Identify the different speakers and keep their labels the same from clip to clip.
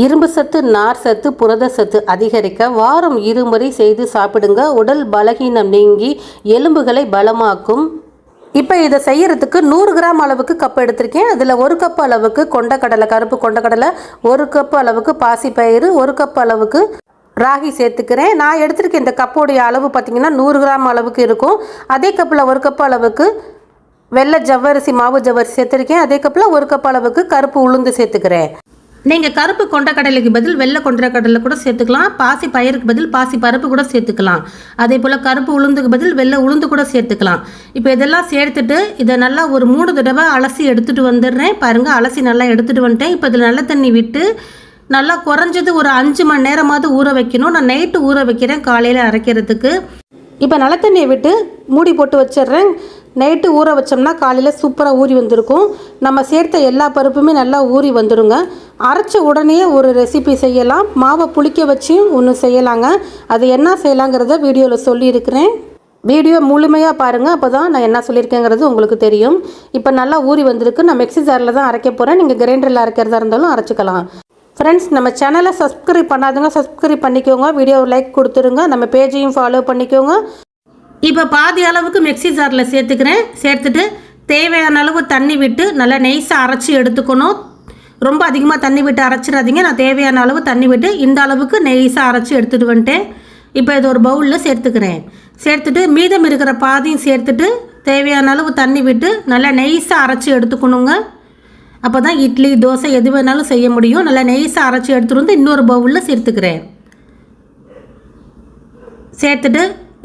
Speaker 1: இரும்பு சத்து நார் சத்து புரத சத்து அதிகரிக்க வாரம் இருமுறை செய்து சாப்பிடுங்க. உடல் பலகீனம் நீங்கி எலும்புகளை பலமாக்கும். இப்போ இதை செய்கிறதுக்கு நூறு கிராம் அளவுக்கு கப் எடுத்திருக்கேன். அதில் ஒரு கப் அளவுக்கு கொண்டக்கடலை கருப்பு கொண்டக்கடலை ஒரு கப் அளவுக்கு பாசிப்பயிறு ஒரு கப் அளவுக்கு ராகி சேர்த்துக்கிறேன். நான் எடுத்திருக்க இந்த கப்போடைய அளவு பார்த்திங்கன்னா நூறு கிராம் அளவுக்கு இருக்கும். அதே கப்பில் ஒரு கப் அளவுக்கு வெள்ளை ஜவ்வரிசி மாவு ஜவ்வரிசி சேர்த்துருக்கேன். அதே கப்பில் ஒரு கப் அளவுக்கு கருப்பு உளுந்து சேர்த்துக்கிறேன். நீங்கள் கருப்பு கொண்டக்கடலைக்கு பதில் வெள்ளை கொண்டக்கடலை கூட சேர்த்துக்கலாம். பாசி பயிருக்கு பதில் பாசி பருப்பு கூட சேர்த்துக்கலாம். அதே போல் கருப்பு உளுந்துக்கு பதில் வெள்ளை உளுந்து கூட சேர்த்துக்கலாம். இப்போ இதெல்லாம் சேர்த்துட்டு இதை நல்லா ஒரு மூணு தடவை அலசி எடுத்துகிட்டு வந்துடுறேன். பாருங்கள் அலசி நல்லா எடுத்துகிட்டு வந்துட்டேன். இப்போ இதில் நல்ல தண்ணி விட்டு நல்லா குறைஞ்சது ஒரு அஞ்சு மணி நேரமாவது ஊற வைக்கணும். நான் நைட்டு ஊற வைக்கிறேன் காலையில் அரைக்கிறதுக்கு. இப்போ நல்ல தண்ணியை விட்டு மூடி போட்டு வச்சிடுறேன். நைட்டு ஊற வச்சோம்னா காலையில் சூப்பராக ஊறி வந்திருக்கும். நம்ம சேர்த்த எல்லா பருப்புமே நல்லா ஊறி வந்துடுங்க அரைச்ச உடனே ஒரு ரெசிபி செய்யலாம். மாவை புளிக்க வச்சும் ஒன்று செய்யலாங்க. அது என்ன செய்யலாங்கிறத வீடியோவில் சொல்லியிருக்கிறேன். வீடியோ முழுமையாக பாருங்கள் அப்போ தான் நான் என்ன சொல்லியிருக்கேங்கிறது உங்களுக்கு தெரியும். இப்போ நல்லா ஊறி வந்திருக்கு. நான் மிக்ஸி ஜாரில் தான் அரைக்க போகிறேன் நீங்கள் கிரைண்டரில் அரைக்கிறதா இருந்தாலும் அரைச்சிக்கலாம். ஃப்ரெண்ட்ஸ் நம்ம சேனலை சப்ஸ்கிரைப் பண்ணாதுங்க சப்ஸ்கிரைப் பண்ணிக்கோங்க. வீடியோ லைக் கொடுத்துருங்க. நம்ம பேஜையும் ஃபாலோ பண்ணிக்கோங்க. இப்போ பாதி அளவுக்கு மிக்ஸி ஜாரில் சேர்த்துக்கிறேன். சேர்த்துட்டு தேவையான அளவு தண்ணி விட்டு நல்லா நெய்ஸாக அரைச்சி எடுத்துக்கணும். ரொம்ப அதிகமாக தண்ணி விட்டு அரைச்சிடாதீங்க. நான் தேவையான அளவு தண்ணி விட்டு இந்த அளவுக்கு நெய்ஸாக அரைச்சி எடுத்துகிட்டு வந்துட்டேன். இப்போ இது ஒரு பவுலில் சேர்த்துக்கிறேன். சேர்த்துட்டு மீதம் இருக்கிற பாதியும் சேர்த்துட்டு தேவையான அளவு தண்ணி விட்டு நல்லா நெய்ஸாக அரைச்சி எடுத்துக்கணுங்க. அப்போ தான் இட்லி தோசை எது வேணாலும் செய்ய முடியும். நல்லா நெய்ஸாக அரைச்சி எடுத்துகிட்டு வந்து இன்னொரு பவுலில் சேர்த்துக்கிறேன். சேர்த்துட்டு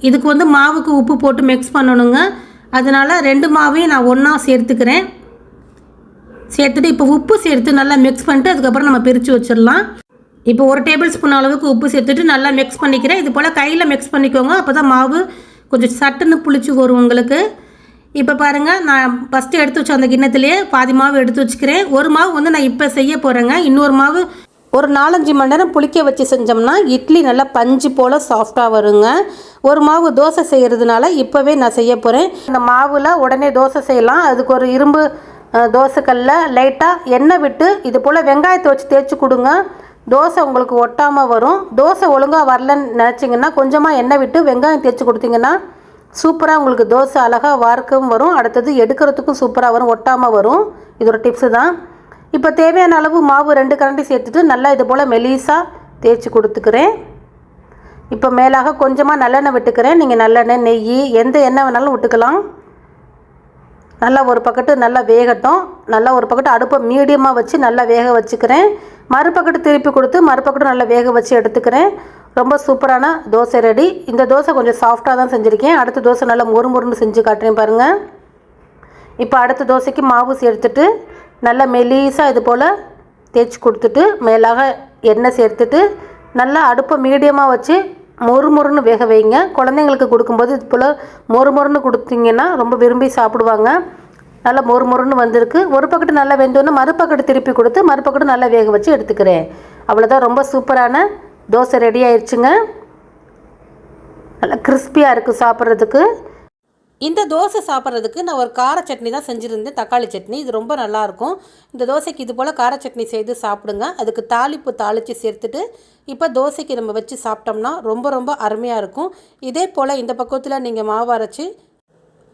Speaker 1: இதுக்கு வந்து மாவுக்கு உப்பு போட்டு மிக்ஸ் பண்ணணுங்க. அதனால் ரெண்டு மாவையும் நான் ஒன்றா சேர்த்துக்கிறேன். சேர்த்துட்டு இப்போ உப்பு சேர்த்து நல்லா மிக்ஸ் பண்ணிட்டு அதுக்கப்புறம் நம்ம பிரித்து வச்சிடலாம். இப்போ ஒரு டேபிள் ஸ்பூன் அளவுக்கு உப்பு சேர்த்துட்டு நல்லா மிக்ஸ் பண்ணிக்கிறேன். இது போல் கையில் மிக்ஸ் பண்ணிக்கோங்க. அப்போ தான் மாவு கொஞ்சம் சட்டுன்னு புளிச்சு வரும் உங்களுக்கு. இப்போ பாருங்கள் நான் ஃபஸ்ட்டு எடுத்து வச்ச அந்த கிண்ணத்துலேயே பாதி மாவு எடுத்து வச்சுக்கிறேன். ஒரு மாவு வந்து நான் இப்போ செய்ய போகிறேங்க இன்னொரு மாவு ஒரு நாலஞ்சு மணி நேரம் புளிக்க வச்சு செஞ்சோம்னா இட்லி நல்லா பஞ்சு போல் சாஃப்டாக வருங்க. ஒரு மாவு தோசை செய்கிறதுனால இப்போவே நான் செய்ய போகிறேன் இந்த மாவில் உடனே தோசை செய்யலாம். அதுக்கு ஒரு இரும்பு தோசைக்கல்ல லைட்டாக எண்ணெய் விட்டு இது போல் வெங்காயத்தை வச்சு தேய்ச்சி கொடுங்க. தோசை உங்களுக்கு ஒட்டாமல் வரும். தோசை ஒழுங்காக வரலன்னு நினச்சிங்கன்னா கொஞ்சமாக எண்ணெய் விட்டு வெங்காயம் தேய்ச்சி கொடுத்தீங்கன்னா சூப்பராக உங்களுக்கு தோசை அழகாக வார்க்கவும் வரும். அடுத்தது எடுக்கிறதுக்கும் சூப்பராக வரும். ஒட்டாமல் வரும். இது ஒரு டிப்ஸு தான். இப்போ தேவையான அளவு மாவு ரெண்டு கரண்டி சேர்த்துட்டு நல்லா இது போல் மெலிசாக தேய்ச்சி கொடுத்துக்கிறேன். இப்போ மேலாக கொஞ்சமாக நல்லெண்ணெய் விட்டுக்கிறேன். நீங்கள் நல்லெண்ணெய் நெய் எந்த எண்ணெய் வேணாலும் விட்டுக்கலாம். நல்லா ஒரு பக்கத்து நல்லா வேகட்டும். நல்லா ஒரு பக்கத்து அடுப்பை மீடியமாக வச்சு நல்லா வேக வச்சுக்கிறேன். மறுபக்கத்து திருப்பி கொடுத்து மறுபக்கத்து நல்லா வேக வச்சு எடுத்துக்கிறேன். ரொம்ப சூப்பரான தோசை ரெடி. இந்த தோசை கொஞ்சம் சாஃப்டாக தான் செஞ்சுருக்கேன். அடுத்த தோசை நல்லா மொறு மொறுன்னு செஞ்சு காட்டுறேன் பாருங்கள் இப்போ அடுத்த தோசைக்கு மாவு சேர்த்துட்டு நல்லா மெலிசாக இது போல் தேய்ச்சி கொடுத்துட்டு மேலாக எண்ணெய் சேர்த்துட்டு நல்லா அடுப்பை மீடியமாக வச்சு மொறு மொறுன்னு வேக வைங்க. குழந்தைங்களுக்கு கொடுக்கும்போது இது போல் மொறு மொறுன்னு கொடுத்தீங்கன்னா ரொம்ப விரும்பி சாப்பிடுவாங்க. நல்லா மொறு மொறுன்னு வந்திருக்கு. ஒரு பக்கத்து நல்லா வெந்தோன்னே மறுபக்கட்டு திருப்பி கொடுத்து மறுபக்கட்டு நல்லா வேக வச்சு எடுத்துக்கிறேன். அவ்வளோதான் ரொம்ப சூப்பரான தோசை ரெடி ஆயிடுச்சுங்க நல்லா கிறிஸ்பியாக இருக்குது சாப்பிட்றதுக்கு. இந்த தோசை சாப்பிட்றதுக்கு நான் ஒரு கார சட்னி தான் செஞ்சுருந்தேன் தக்காளி சட்னி. இது ரொம்ப நல்லாயிருக்கும். இந்த தோசைக்கு இது போல் கார சட்னி செய்து சாப்பிடுங்க. அதுக்கு தாளிப்பு தாளித்து சேர்த்துட்டு இப்போ தோசைக்கு நம்ம வச்சு சாப்பிட்டோம்னா ரொம்ப ரொம்ப அருமையாக இருக்கும். இதே போல் இந்த பக்கத்தில் நீங்கள் மாவு அரைச்சி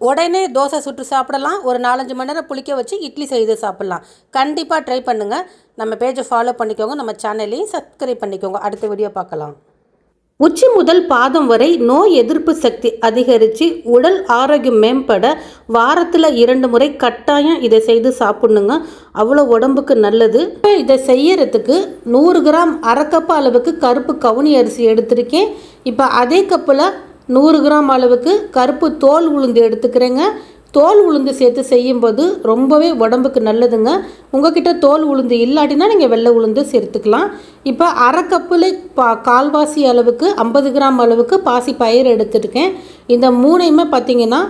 Speaker 1: உடனே தோசை சுட்டு சாப்பிடலாம். ஒரு நாலஞ்சு மணி நேரம் புளிக்க வச்சு இட்லி செய்து சாப்பிட்லாம். கண்டிப்பாக ட்ரை பண்ணுங்கள் நம்ம பேஜை ஃபாலோ பண்ணிக்கோங்க. நம்ம சேனலையும் சப்ஸ்கிரைப் பண்ணிக்கோங்க. அடுத்த வீடியோ பார்க்கலாம். உச்சி முதல் பாதம் வரை நோய் எதிர்ப்பு சக்தி அதிகரித்து உடல் ஆரோக்கியம் மேம்பட வாரத்தில் இரண்டு முறை கட்டாயம் இதை செய்து சாப்பிட்ணுங்க. அவ்வளோ உடம்புக்கு நல்லது. இப்போ இதை செய்யறதுக்கு நூறு கிராம் அரை அளவுக்கு கருப்பு கவுனி அரிசி எடுத்திருக்கேன். இப்போ அதே கப்பில் நூறு கிராம் அளவுக்கு கருப்பு தோல் உளுந்து எடுத்துக்கிறேங்க. தோல் உளுந்து சேர்த்து செய்யும்போது ரொம்பவே உடம்புக்கு நல்லதுங்க. உங்ககிட்ட தோல் உளுந்து இல்லாட்டினா நீங்கள் வெள்ளை உளுந்து சேர்த்துக்கலாம். இப்போ அரை கப்பில் பா கால்வாசி அளவுக்கு ஐம்பது கிராம் அளவுக்கு பாசி பயிர் எடுத்துருக்கேன். இந்த மூணையுமே பார்த்தீங்கன்னா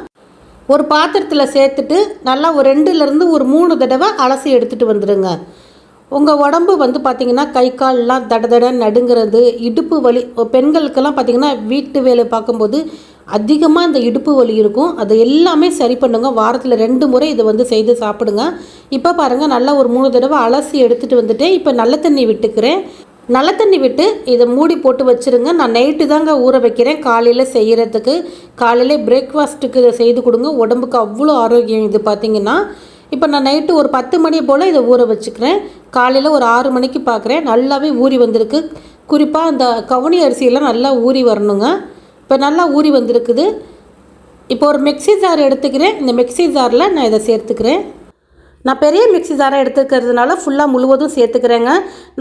Speaker 1: ஒரு பாத்திரத்தில் சேர்த்துட்டு நல்லா ஒரு ரெண்டுலேருந்து ஒரு மூணு தடவை அலசி எடுத்துகிட்டு வந்துடுங்க உங்கள் உடம்பு வந்து பார்த்திங்கன்னா கை கால்லாம் தட தட நடுங்கிறது இடுப்பு வலி பெண்களுக்கெல்லாம் பார்த்திங்கன்னா வீட்டு வேலை பார்க்கும்போது அதிகமாக இந்த இடுப்பு வலி இருக்கும். அதை எல்லாமே சரி பண்ணுங்க. வாரத்தில் ரெண்டு முறை இதை வந்து செய்து சாப்பிடுங்க. இப்போ பாருங்கள் நல்லா ஒரு மூணு தடவை அலசி எடுத்துகிட்டு வந்துட்டேன் இப்போ நல்ல தண்ணி விட்டுக்கிறேன். நல்ல தண்ணி விட்டு இதை மூடி போட்டு வச்சுருங்க. நான் நைட்டு தாங்க ஊற வைக்கிறேன். காலையில் செய்கிறதுக்கு காலையில் பிரேக்ஃபாஸ்ட்டுக்கு இதை செய்து கொடுங்க. உடம்புக்கு அவ்வளோ ஆரோக்கியம் இது பார்த்திங்கன்னா இப்போ நான் நைட்டு ஒரு பத்து மணி போல் இதை ஊற வச்சுக்கிறேன். காலையில் ஒரு ஆறு மணிக்கு பார்க்குறேன் நல்லாவே ஊறி வந்திருக்கு. குறிப்பாக அந்த கவுனி அரிசியெல்லாம் நல்லா ஊறி வரணுங்க. இப்போ நல்லா ஊறி வந்திருக்குது. இப்போ ஒரு மிக்ஸி ஜார் எடுத்துக்கிறேன். இந்த மிக்ஸி ஜாரில் நான் இதை சேர்த்துக்கிறேன். நான் பெரிய மிக்ஸி ஜாராக எடுத்துக்கிறதுனால ஃபுல்லாக முழுவதும் சேர்த்துக்கிறேங்க.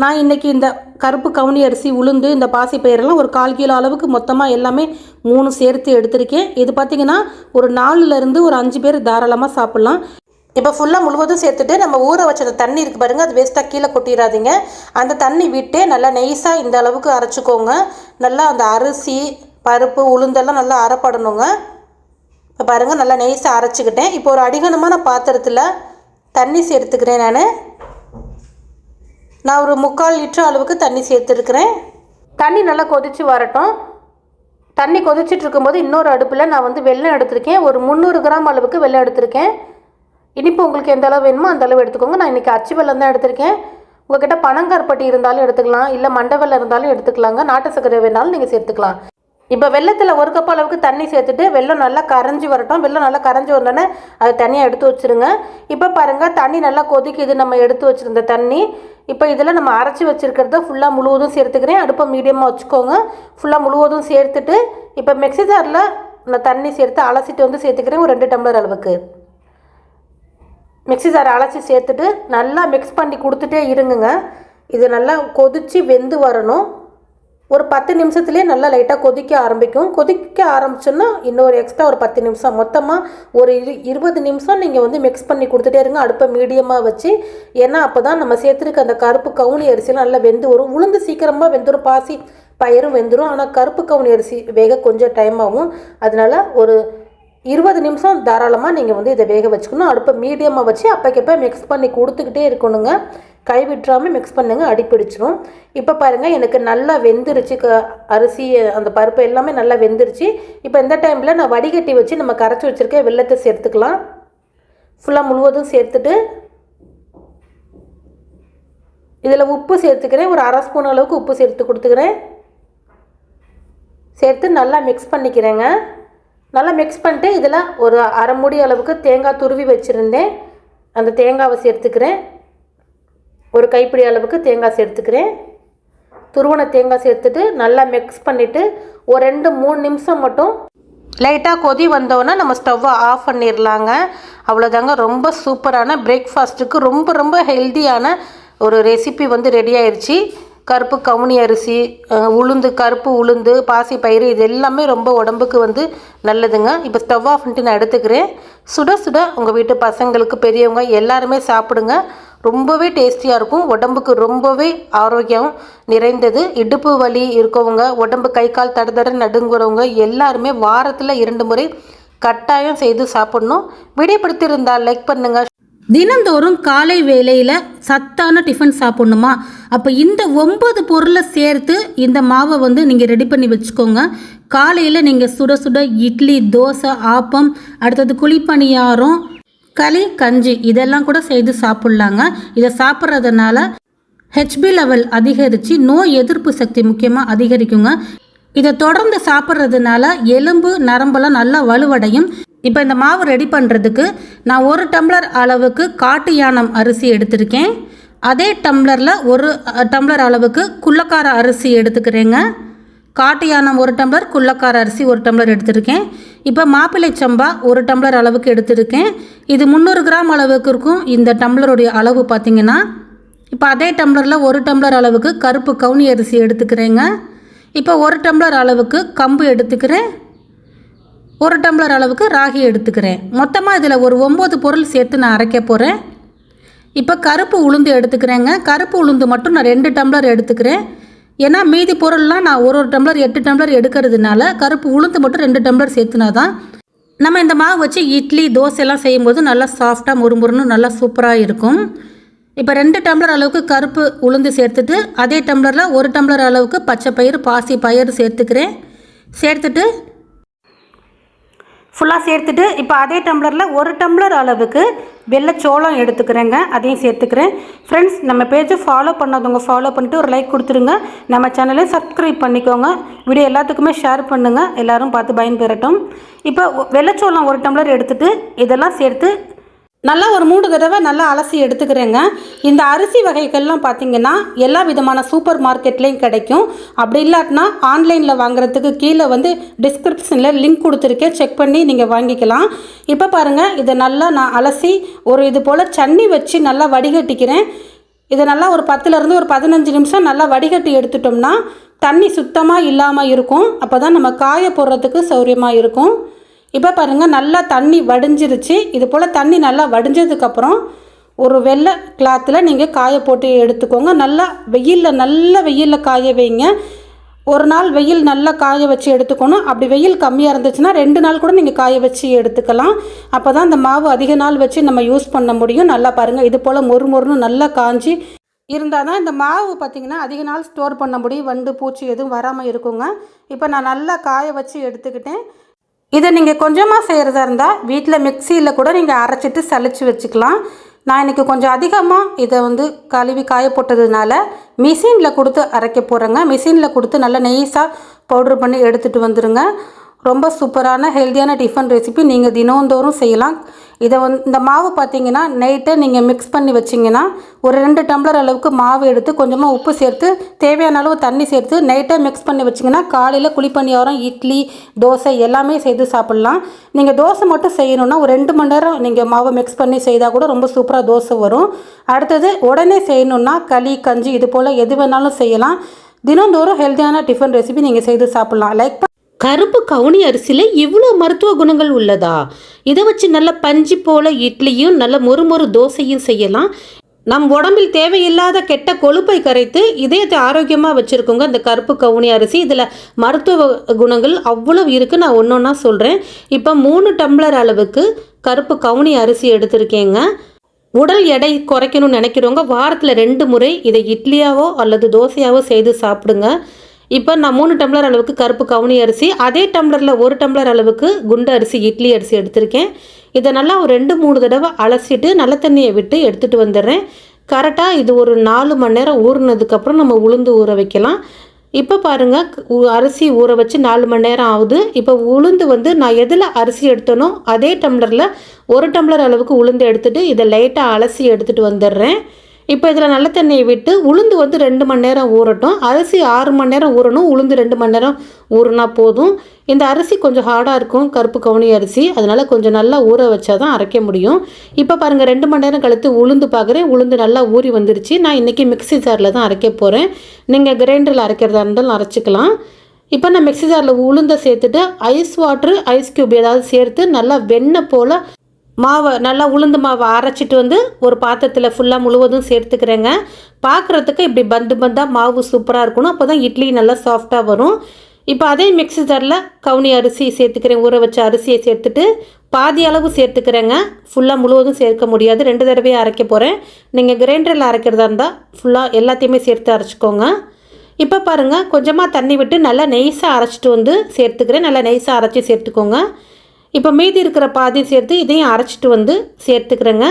Speaker 1: நான் இன்றைக்கி இந்த கருப்பு கவுனி அரிசி உளுந்து இந்த பாசி பயிரெல்லாம் ஒரு கால் கிலோ அளவுக்கு மொத்தமாக எல்லாமே மூணு சேர்த்து எடுத்திருக்கேன். இது பார்த்திங்கன்னா ஒரு நாலுலேருந்து ஒரு அஞ்சு பேர் தாராளமாக சாப்பிட்லாம். இப்போ ஃபுல்லாக முழுவதும் சேர்த்துட்டு நம்ம ஊற வச்ச தண்ணி இருக்குது பாருங்கள் அது வேஸ்ட்டாக கீழே கொட்டிடாதீங்க அந்த தண்ணி விட்டு நல்லா நெய்ஸாக இந்த அளவுக்கு அரைச்சிக்கோங்க. நல்லா அந்த அரிசி பருப்பு உளுந்தெல்லாம் நல்லா அரைப்படணுங்க. இப்போ பாருங்கள் நல்லா நெய்ஸாக அரைச்சிக்கிட்டேன். இப்போ ஒரு அடிகனமான பாத்திரத்தில் தண்ணி சேர்த்துக்கிறேன் நான். நான் ஒரு முக்கால் லிட்டர் அளவுக்கு தண்ணி சேர்த்துருக்குறேன். தண்ணி நல்லா கொதித்து வரட்டும். தண்ணி கொதிச்சுட்டு இருக்கும்போது இன்னொரு அடுப்பில் நான் வந்து வெள்ளம் எடுத்திருக்கேன். ஒரு முந்நூறு கிராம் அளவுக்கு வெள்ளம் எடுத்திருக்கேன். இனிப்பு உங்களுக்கு எந்த அளவு வேணுமோ அந்த அளவு எடுத்துக்கோங்க. நான் இன்றைக்கி அச்சு வெள்ளம் தான் எடுத்திருக்கேன். உங்கள்கிட்ட பனங்கருப்பட்டி இருந்தாலும் எடுத்துக்கலாம். இல்லை மண்டை வெள்ளம் இருந்தாலும் எடுத்துக்கலாங்க. நாட்டு சர்க்கரை வேணாலும் நீங்கள் சேர்த்துக்கலாம். இப்போ வெள்ளத்தில் ஒரு கப் அளவுக்கு தண்ணி சேர்த்துட்டு வெள்ளம் நல்லா கரைஞ்சி வரட்டும். வெள்ளம் நல்லா கரைஞ்சி வந்தோடனே அதை தனியாக எடுத்து வச்சுருங்க. இப்போ பாருங்கள் தண்ணி நல்லா கொதிக்குது. நம்ம எடுத்து வச்சுருந்த தண்ணி இப்போ இதில் நம்ம அரைச்சி வச்சுருக்கிறத ஃபுல்லாக முழுவதும் சேர்த்துக்கிறேன். அடுப்பை மீடியமாக வச்சுக்கோங்க. ஃபுல்லாக முழுவதும் சேர்த்துட்டு இப்போ மிக்ஸி ஜாரில் நான் தண்ணி சேர்த்து அலசிட்டு வந்து சேர்த்துக்கிறேன். ஒரு ரெண்டு டம்ளர் அளவுக்கு. மிக்ஸி ஜார் அலசி சேர்த்துட்டு நல்லா மிக்ஸ் பண்ணி கொடுத்துட்டே இருங்குங்க. இது நல்லா கொதித்து வெந்து வரணும். ஒரு பத்து நிமிஷத்துலேயே நல்லா லைட்டாக கொதிக்க ஆரம்பிக்கும். கொதிக்க ஆரம்பிச்சோன்னா இன்னொரு எக்ஸ்ட்ரா ஒரு பத்து நிமிஷம். மொத்தமாக ஒரு இரு இருபது நிமிஷம் நீங்கள் வந்து மிக்ஸ் பண்ணி கொடுத்துட்டே இருங்க. அடுப்பை மீடியமாக வச்சு. ஏன்னா அப்போ தான் நம்ம சேர்த்துருக்க அந்த கருப்பு கவுனி அரிசியெலாம் நல்லா வெந்து வரும். உளுந்து சீக்கிரமாக வெந்துடும் பாசி பயிரும் வெந்துடும் ஆனால் கருப்பு கவுனி அரிசி வேக கொஞ்சம் டைம் ஆகும். அதனால ஒரு இருபது நிமிஷம் தாராளமாக நீங்கள் வந்து இதை வேக வச்சுக்கணும். அடுப்பை மீடியமாக வச்சு அப்போக்கப்போ மிக்ஸ் பண்ணி கொடுத்துக்கிட்டே இருக்கணுங்க. கை விட்டுறாமல் மிக்ஸ் பண்ணுங்க அடிப்பிடிச்சிரும் இப்போ பாருங்கள் எனக்கு நல்லா வெந்துருச்சு. க அரிசி அந்த பருப்பு எல்லாமே நல்லா வெந்துருச்சு. இப்போ இந்த டைமில் நான் வடிகட்டி வச்சு நம்ம கரைச்சி வச்சுருக்க வெள்ளத்தை சேர்த்துக்கலாம். ஃபுல்லாக முழுவதும் சேர்த்துட்டு இதில் உப்பு சேர்த்துக்கிறேன். ஒரு அரை ஸ்பூன் அளவுக்கு உப்பு சேர்த்து கொடுத்துக்கிறேன். சேர்த்து நல்லா மிக்ஸ் பண்ணிக்கிறேங்க. நல்லா மிக்ஸ் பண்ணிட்டு இதில் ஒரு அரை மூடி அளவுக்கு தேங்காய் துருவி வச்சுருந்தேன். அந்த தேங்காவை சேர்த்துக்கிறேன். ஒரு கைப்பிடி அளவுக்கு தேங்காய் சேர்த்துக்கிறேன். துருவனை தேங்காய் சேர்த்துட்டு நல்லா மிக்ஸ் பண்ணிவிட்டு ஒரு ரெண்டு மூணு நிமிஷம் மட்டும் லைட்டாக கொதி வந்தோன்னே நம்ம ஸ்டவ்வை ஆஃப் பண்ணிடலாங்க அவ்வளோதாங்க ரொம்ப சூப்பரான பிரேக்ஃபாஸ்ட்டுக்கு ரொம்ப ரொம்ப ஹெல்த்தியான ஒரு ரெசிபி வந்து ரெடி ஆயிடுச்சு கருப்பு கவுனி அரிசி உளுந்து கருப்பு உளுந்து பாசி பயிறு இது எல்லாமே ரொம்ப உடம்புக்கு வந்து நல்லதுங்க. இப்போ ஸ்டவ் ஆஃப் பண்ணிட்டு நான் எடுத்துக்கிறேன். சுட சுட உங்கள் வீட்டு பசங்களுக்கு பெரியவங்க எல்லாருமே சாப்பிடுங்க. ரொம்பவே டேஸ்டியாக இருக்கும். உடம்புக்கு ரொம்பவே ஆரோக்கியம் நிறைந்தது. இடுப்பு வலி இருக்கவங்க உடம்பு கை கால் தட தட நடுங்குறவங்க எல்லாருமே வாரத்தில் இரண்டு முறை கட்டாயம் செய்து சாப்பிடணும். விடைப்படுத்தியிருந்தால் லைக் பண்ணுங்கள்
Speaker 2: தினந்தோறும் காலை வேலையில் சத்தான டிஃபன் சாப்பிட்ணுமா? அப்போ இந்த ஒம்பது பொருளை சேர்த்து இந்த மாவை வந்து நீங்கள் ரெடி பண்ணி வச்சுக்கோங்க. காலையில் நீங்கள் சுட சுட இட்லி தோசை ஆப்பம் அடுத்தது குழிப்பணியாரம் களி கஞ்சி இதெல்லாம் கூட செய்து சாப்பிட்லாங்க. இதை சாப்பிட்றதுனால ஹெச்பி லெவல் அதிகரித்து நோய் எதிர்ப்பு சக்தி முக்கியமாக அதிகரிக்குங்க. இதை தொடர்ந்து சாப்பிட்றதுனால எலும்பு நரம்பெல்லாம் நல்லா வலுவடையும். இப்போ இந்த மாவு ரெடி பண்ணுறதுக்கு நான் ஒரு டம்ளர் அளவுக்கு காட்டு யானம் அரிசி எடுத்திருக்கேன். அதே டம்ளரில் ஒரு டம்ளர் அளவுக்கு குள்ளக்கார அரிசி எடுத்துக்கிறேங்க. காட்டு யானம் ஒரு டம்ளர் குள்ளக்கார அரிசி ஒரு டம்ளர் எடுத்திருக்கேன். இப்போ மாப்பிள்ளை சம்பா ஒரு டம்ளர் அளவுக்கு எடுத்திருக்கேன். இது முந்நூறு கிராம் அளவுக்கு இருக்கும். இந்த டம்ளருடைய அளவு பார்த்தீங்கன்னா இப்போ அதே டம்ளரில் ஒரு டம்ளர் அளவுக்கு கருப்பு கவுனி அரிசி எடுத்துக்கிறேங்க. இப்போ ஒரு டம்ளர் அளவுக்கு கம்பு எடுத்துக்கிறேன். ஒரு டம்ளர் அளவுக்கு ராகி எடுத்துக்கிறேன். மொத்தமாக இதில் ஒரு ஒம்பது பொருள் சேர்த்து நான் அரைக்க போகிறேன் இப்போ கருப்பு உளுந்து எடுத்துக்கிறேங்க. கருப்பு உளுந்து மட்டும் நான் ரெண்டு டம்ளர் எடுத்துக்கிறேன். ஏன்னா மீதி பொருள்லாம் நான் ஒரு ஒரு டம்ளர் எட்டு டம்ளர் எடுக்கிறதுனால கருப்பு உளுந்து மட்டும் ரெண்டு டம்ளர் சேர்த்துனா தான் நம்ம இந்த மாவு வச்சு இட்லி தோசைலாம் செய்யும்போது நல்லா சாஃப்டாக முறுமுறுன்னு நல்லா சூப்பராக இருக்கும். இப்போ ரெண்டு டம்ளர் அளவுக்கு கருப்பு உளுந்து சேர்த்துட்டு அதே டம்ளரில் ஒரு டம்ளர் அளவுக்கு பச்சை பயிறு பாசி பயிறு சேர்த்துக்கிறேன். சேர்த்துட்டு
Speaker 1: ஃபுல்லாக சேர்த்துட்டு இப்போ அதே டம்ளரில் ஒரு டம்ளர் அளவுக்கு வெள்ளைச்சோளம் எடுத்துக்கிறேங்க. அதையும் சேர்த்துக்கிறேன். ஃப்ரெண்ட்ஸ் நம்ம பேஜை ஃபாலோ பண்ணாதவங்க ஃபாலோ பண்ணிட்டு ஒரு லைக் கொடுத்துருங்க. நம்ம சேனலை சப்ஸ்கிரைப் பண்ணிக்கோங்க. வீடியோ எல்லாத்துக்குமே ஷேர் பண்ணுங்கள் எல்லோரும் பார்த்து பயன்பெறட்டும். இப்போ வெள்ளைச்சோளம் ஒரு டம்ளர் எடுத்துகிட்டு இதெல்லாம் சேர்த்து நல்லா ஒரு மூணு தடவை நல்லா அலசி எடுத்துக்கிறேங்க. இந்த அரிசி வகைகள்லாம் பார்த்தீங்கன்னா எல்லா விதமான சூப்பர் மார்க்கெட்லேயும் கிடைக்கும். அப்படி இல்லாட்டினா ஆன்லைனில் வாங்குறதுக்கு கீழே வந்து டிஸ்கிரிப்ஷனில் லிங்க் கொடுத்துருக்கேன். செக் பண்ணி நீங்கள் வாங்கிக்கலாம். இப்போ பாருங்கள் இதை நல்லா நான் அலசி ஒரு இது போல் சன்னி வச்சு நல்லா வடிகட்டிக்கிறேன். இதை நல்லா ஒரு பத்துலேருந்து ஒரு பதினஞ்சு நிமிஷம் நல்லா வடிகட்டி எடுத்துட்டோம்னா தண்ணி சுத்தமாக இல்லாமல் இருக்கும். அப்போ தான் நம்ம காய போடுறதுக்கு சௌரியமாக இருக்கும். இப்போ பாருங்கள் நல்லா தண்ணி வடிஞ்சிருச்சு. இது போல் தண்ணி நல்லா வடிஞ்சதுக்கப்புறம் ஒரு வெள்ளை கிளாத்தில் நீங்கள் காய போட்டு எடுத்துக்கோங்க. நல்லா வெயிலில் நல்ல வெயிலில் காய வைங்க. ஒரு நாள் வெயில் நல்லா காய வச்சு எடுத்துக்கணும். அப்படி வெயில் கம்மியாக இருந்துச்சுன்னா ரெண்டு நாள் கூட நீங்கள் காய வச்சு எடுத்துக்கலாம். அப்போ தான் அந்த மாவு அதிக நாள் வச்சு நம்ம யூஸ் பண்ண முடியும். நல்லா பாருங்கள் இது போல் மொறு மொறுன்னு நல்லா காஞ்சி இருந்தால் தான் இந்த மாவு பார்த்திங்கன்னா அதிக நாள் ஸ்டோர் பண்ண முடியும். வண்டு பூச்சி எதுவும் வராமல் இருக்குங்க. இப்போ நான் நல்லா காய வச்சு எடுத்துக்கிட்டேன். இதை நீங்கள் கொஞ்சமாக செய்கிறதா இருந்தால் வீட்டில் மிக்சியில் கூட நீங்கள் அரைச்சிட்டு சளிச்சு வச்சுக்கலாம். நான் இன்றைக்கி கொஞ்சம் அதிகமாக இதை வந்து கழுவி காய போட்டதுனால மிஷினில் கொடுத்து அரைக்க போகிறேங்க மிஷினில் கொடுத்து நல்லா நெய்ஸாக பவுட்ரு பண்ணி எடுத்துகிட்டு வந்துடுங்க ரொம்ப சூப்பரான ஹெல்த்தியான டிஃபன் ரெசிபி நீங்கள் தினந்தோறும் செய்யலாம். இதை வந்து இந்த மாவு பார்த்தீங்கன்னா நைட்டை நீங்கள் மிக்ஸ் பண்ணி வச்சிங்கன்னா ஒரு ரெண்டு டம்ளர் அளவுக்கு மாவு எடுத்து கொஞ்சமாக உப்பு சேர்த்து தேவையான அளவு தண்ணி சேர்த்து நைட்டே மிக்ஸ் பண்ணி வச்சிங்கன்னா காலையில் குழிப்பணியாரம் இட்லி தோசை எல்லாமே செய்து சாப்பிட்லாம். நீங்கள் தோசை மட்டும் செய்யணுன்னா ஒரு ரெண்டு மணி நேரம் நீங்கள் மாவை மிக்ஸ் பண்ணி செய்தால் கூட ரொம்ப சூப்பராக தோசை வரும். அடுத்தது உடனே செய்யணுன்னா களி கஞ்சி இது போல் எது வேணாலும் செய்யலாம். தினந்தோறும் ஹெல்த்தியான டிஃபன் ரெசிபி நீங்கள் செய்து சாப்பிட்லாம். லைக்
Speaker 3: கருப்பு கவுனி அரிசியில் இவ்வளோ மருத்துவ குணங்கள் உள்ளதா? இதை வச்சு நல்ல பஞ்சு போல இட்லியும் நல்ல மொறுமொறு தோசையும் செய்யலாம். நம் உடம்பில் தேவையில்லாத கெட்ட கொழுப்பை கரைத்து இதயத்தை ஆரோக்கியமாக வச்சுருக்கோங்க இந்த கருப்பு கவுனி அரிசி. இதில் மருத்துவ குணங்கள் அவ்வளவு இருக்குது நான் ஒன்று ஒன்றா சொல்கிறேன் இப்போ மூணு டம்ளர் அளவுக்கு கருப்பு கவுனி அரிசி எடுத்திருக்கேங்க. உடல் எடை குறைக்கணும்னு நினைக்கிறவங்க வாரத்தில் ரெண்டு முறை இதை இட்லியாவோ அல்லது தோசையாவோ செய்து சாப்பிடுங்க. இப்போ நான் மூணு டம்ளர் அளவுக்கு கருப்பு கவுனி அரிசி அதே டம்ளரில் ஒரு டம்ளர் அளவுக்கு குண்டு அரிசி இட்லி அரிசி எடுத்திருக்கேன். இதை நல்லா ஒரு ரெண்டு மூணு தடவை அலசிட்டு நல்ல தண்ணியை விட்டு எடுத்துகிட்டு வந்துடுறேன். கரெக்டாக இது ஒரு நாலு மணி நேரம் ஊறினதுக்கப்புறம் நம்ம உளுந்து ஊற வைக்கலாம். இப்போ பாருங்கள் அரிசி ஊற வச்சு நாலு மணி நேரம் ஆகுது. இப்போ உளுந்து வந்து நான் எதில் அரிசி எடுத்தனோ அதே டம்ளரில் ஒரு டம்ளர் அளவுக்கு உளுந்து எடுத்துகிட்டு இதை லைட்டாக அலசி எடுத்துகிட்டு வந்துடுறேன். இப்போ இதில் நல்ல தண்ணியை விட்டு உளுந்து வந்து ரெண்டு மணி நேரம் ஊறட்டும். அரிசி ஆறு மணி நேரம் ஊறணும். உளுந்து ரெண்டு மணி நேரம் ஊறினா போதும். இந்த அரிசி கொஞ்சம் ஹார்டாக இருக்கும். கருப்பு கவுனி அரிசி. அதனால் கொஞ்சம் நல்லா ஊற வச்சா தான் அரைக்க முடியும். இப்போ பாருங்கள் ரெண்டு மணி நேரம் கழித்து உளுந்து பார்க்குறேன். உளுந்து நல்லா ஊறி வந்துருச்சு. நான் இன்றைக்கி மிக்ஸி ஜாரில் தான் அரைக்க போகிறேன் நீங்கள் கிரைண்டரில் அரைக்கிறதா இருந்தாலும் அரைச்சிக்கலாம். இப்போ நான் மிக்ஸி ஜாரில் உளுந்தை சேர்த்துட்டு ஐஸ் வாட்ரு ஐஸ் க்யூப் ஏதாவது சேர்த்து நல்லா வெண்ணெய் போல் மாவை நல்லா உளுந்து மாவை அரைச்சிட்டு வந்து ஒரு பாத்திரத்தில் ஃபுல்லாக முழுவதும் சேர்த்துக்கிறேங்க. பார்க்குறதுக்கு இப்படி பந்து பந்தாக மாவு சூப்பராக இருக்கணும். அப்போ தான் இட்லி நல்லா சாஃப்டாக வரும். இப்போ அதே மிக்சி ஜாரில் கவுனி அரிசி சேர்த்துக்கிறேன். ஊற வச்ச அரிசியை சேர்த்துட்டு பாதி அளவு சேர்த்துக்கிறேங்க. ஃபுல்லாக முழுவதும் சேர்க்க முடியாது. ரெண்டு தடவையும் அரைக்க போகிறேன் நீங்கள் கிரைண்டரில் அரைக்கிறதா இருந்தால் ஃபுல்லாக எல்லாத்தையுமே சேர்த்து அரைச்சிக்கோங்க. இப்போ பாருங்கள் கொஞ்சமாக தண்ணி விட்டு நல்லா நெய்ஸாக அரைச்சிட்டு வந்து சேர்த்துக்கிறேன். நல்லா நெய்ஸாக அரைச்சி சேர்த்துக்கோங்க. இப்போ மீதி இருக்கிற பாதி சேர்த்து இதையும் அரைச்சிட்டு வந்து சேர்த்துக்கிறேங்க.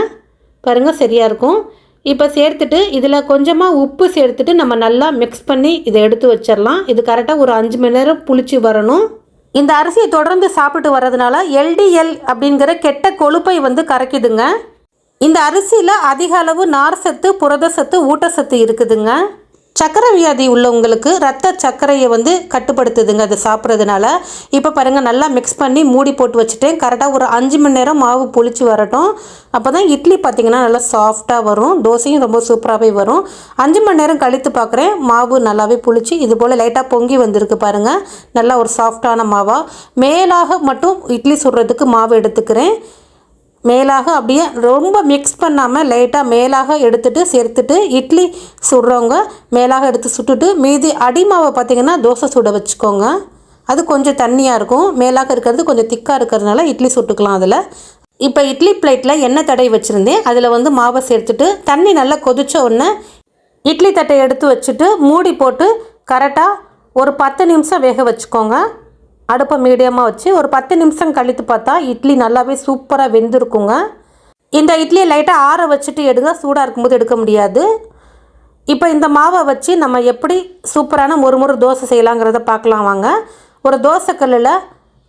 Speaker 3: பாருங்கள் சரியாக இருக்கும். இப்போ சேர்த்துட்டு இதில் கொஞ்சமாக உப்பு சேர்த்துட்டு நம்ம நல்லா மிக்ஸ் பண்ணி இதை எடுத்து வச்சிடலாம். இது கரெக்டாக ஒரு அஞ்சு மணி நேரம் புளிச்சு வரணும்.
Speaker 1: இந்த அரிசியை தொடர்ந்து சாப்பிட்டு வர்றதுனால எல்டிஎல் அப்படிங்கிற கெட்ட கொழுப்பை வந்து கரைக்குதுங்க. இந்த அரிசியில் அதிக அளவு நார் சத்து புரத சத்து ஊட்டச்சத்து இருக்குதுங்க. சக்கரை வியாதி உள்ளவங்களுக்கு ரத்த சர்க்கரையை வந்து கட்டுப்படுத்துதுங்க அதை சாப்பிட்றதுனால. இப்போ பாருங்கள் நல்லா மிக்ஸ் பண்ணி மூடி போட்டு வச்சுட்டேன். கரெக்டாக ஒரு அஞ்சு மணி நேரம் மாவு புளிச்சு வரட்டும். அப்போ தான் இட்லி பார்த்திங்கன்னா நல்லா சாஃப்டாக வரும். தோசையும் ரொம்ப சூப்பராகவே வரும். அஞ்சு மணி நேரம் கழித்து பார்க்குறேன் மாவு நல்லாவே புளிச்சு இது போல் லைட்டாக பொங்கி வந்திருக்கு பாருங்கள் நல்லா ஒரு சாஃப்டான மாவாக மேலாக மட்டும் இட்லி சுடுறதுக்கு மாவு எடுத்துக்கிறேன். மேலாக அப்படியே ரொம்ப மிக்ஸ் பண்ணாமல் லைட்டாக மேலாக எடுத்துட்டு சேர்த்துட்டு இட்லி சுடுறவங்க மேலாக எடுத்து சுட்டுட்டு மீதி அடிமாவை பார்த்தீங்கன்னா தோசை சுட வச்சுக்கோங்க. அது கொஞ்சம் தண்ணியாக இருக்கும். மேலாக இருக்கிறது கொஞ்சம் திக்காக இருக்கிறதுனால இட்லி சுட்டுக்கலாம் அதில். இப்போ இட்லி பிளேட்டில் எண்ணெய் தடவி வச்சுருந்தேன். அதில் வந்து மாவை சேர்த்துட்டு தண்ணி நல்லா கொதித்த உடனே இட்லி தட்டை எடுத்து வச்சுட்டு மூடி போட்டு கரெக்டாக ஒரு பத்து நிமிஷம் வேக வச்சுக்கோங்க. அடுப்பை மீடியமாக வச்சு ஒரு பத்து நிமிஷம் கழித்து பார்த்தா இட்லி நல்லாவே சூப்பராக வெந்திருக்குங்க. இந்த இட்லியை லைட்டாக ஆற வச்சுட்டு எடுங்க சூடாக இருக்கும்போது எடுக்க முடியாது. இப்போ இந்த மாவை வச்சு நம்ம எப்படி சூப்பரான ஒரு முறை தோசை செய்யலாங்கிறத பார்க்கலாம் வாங்க. ஒரு தோசைக்கல்லில்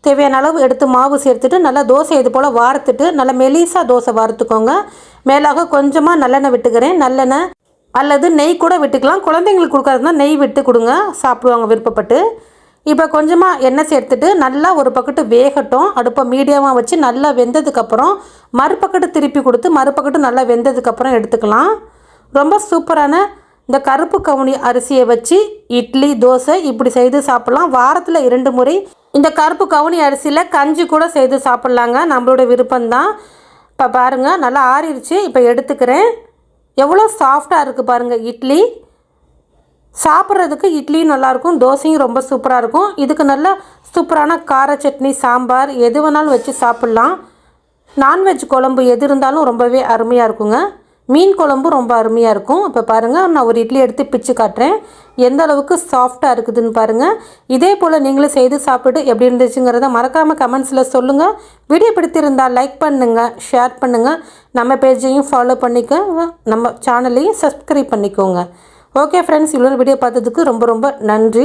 Speaker 1: தேவையான அளவு எடுத்து மாவு சேர்த்துட்டு நல்லா தோசை இது போல் வார்த்துட்டு நல்லா மெலிசாக தோசை வார்த்துக்கோங்க. மேலாக கொஞ்சமாக நல்லெண்ணெய் விட்டுக்கிறேன். நல்லெண்ணெய் அல்லது நெய் கூட விட்டுக்கலாம். குழந்தைங்களுக்கு கொடுக்காதுன்னா நெய் விட்டு கொடுங்க. சாப்பிடுவாங்க விருப்பப்பட்டு. இப்போ கொஞ்சமாக எண்ணெய் சேர்த்துட்டு நல்லா ஒரு பக்கட்டு வேகட்டும். அடுப்பை மீடியமாக வச்சு நல்லா வெந்ததுக்கப்புறம் மறுபக்கட்டு திருப்பி கொடுத்து மறுபக்கட்டு நல்லா வெந்ததுக்கப்புறம் எடுத்துக்கலாம். ரொம்ப சூப்பரான இந்த கருப்பு கவுனி அரிசியை வச்சு இட்லி தோசை இப்படி செய்து சாப்பிட்லாம். வாரத்தில் இரண்டு முறை இந்த கருப்பு கவுனி அரிசியில் கஞ்சி கூட செய்து சாப்பிட்லாங்க. நம்மளோட விருப்பம்தான். இப்போ பாருங்கள் நல்லா ஆறிடுச்சு இப்போ எடுத்துக்கிறேன். எவ்வளோ சாஃப்டாக இருக்குது பாருங்கள் இட்லி. சாப்பிட்றதுக்கு இட்லியும் நல்லாயிருக்கும் தோசையும் ரொம்ப சூப்பராக இருக்கும் இதுக்கு நல்ல சூப்பரான கார சட்னி சாம்பார் எது வேணாலும் வச்சு சாப்பிட்லாம். நான்வெஜ் குழம்பு எது இருந்தாலும் ரொம்பவே அருமையாக இருக்குங்க மீன் குழம்பு ரொம்ப அருமையாக இருக்கும் இப்போ பாருங்கள் நான் ஒரு இட்லி எடுத்து பிச்சு காட்டுறேன். எந்த அளவுக்கு சாஃப்டாக இருக்குதுன்னு பாருங்கள் இதே போல் நீங்களும் செய்து சாப்பிட்டு எப்படி இருந்துச்சுங்கிறத மறக்காமல் கமெண்ட்ஸில் சொல்லுங்கள் வீடியோ பிடித்திருந்தால் லைக் பண்ணுங்கள் ஷேர் பண்ணுங்கள் நம்ம பேஜையும் ஃபாலோ பண்ணிக்க நம்ம சேனலையும் சப்ஸ்கிரைப் பண்ணிக்கோங்க. ஓகே ஃப்ரெண்ட்ஸ் இவ்வளோ வீடியோ பார்த்ததுக்கு ரொம்ப ரொம்ப நன்றி.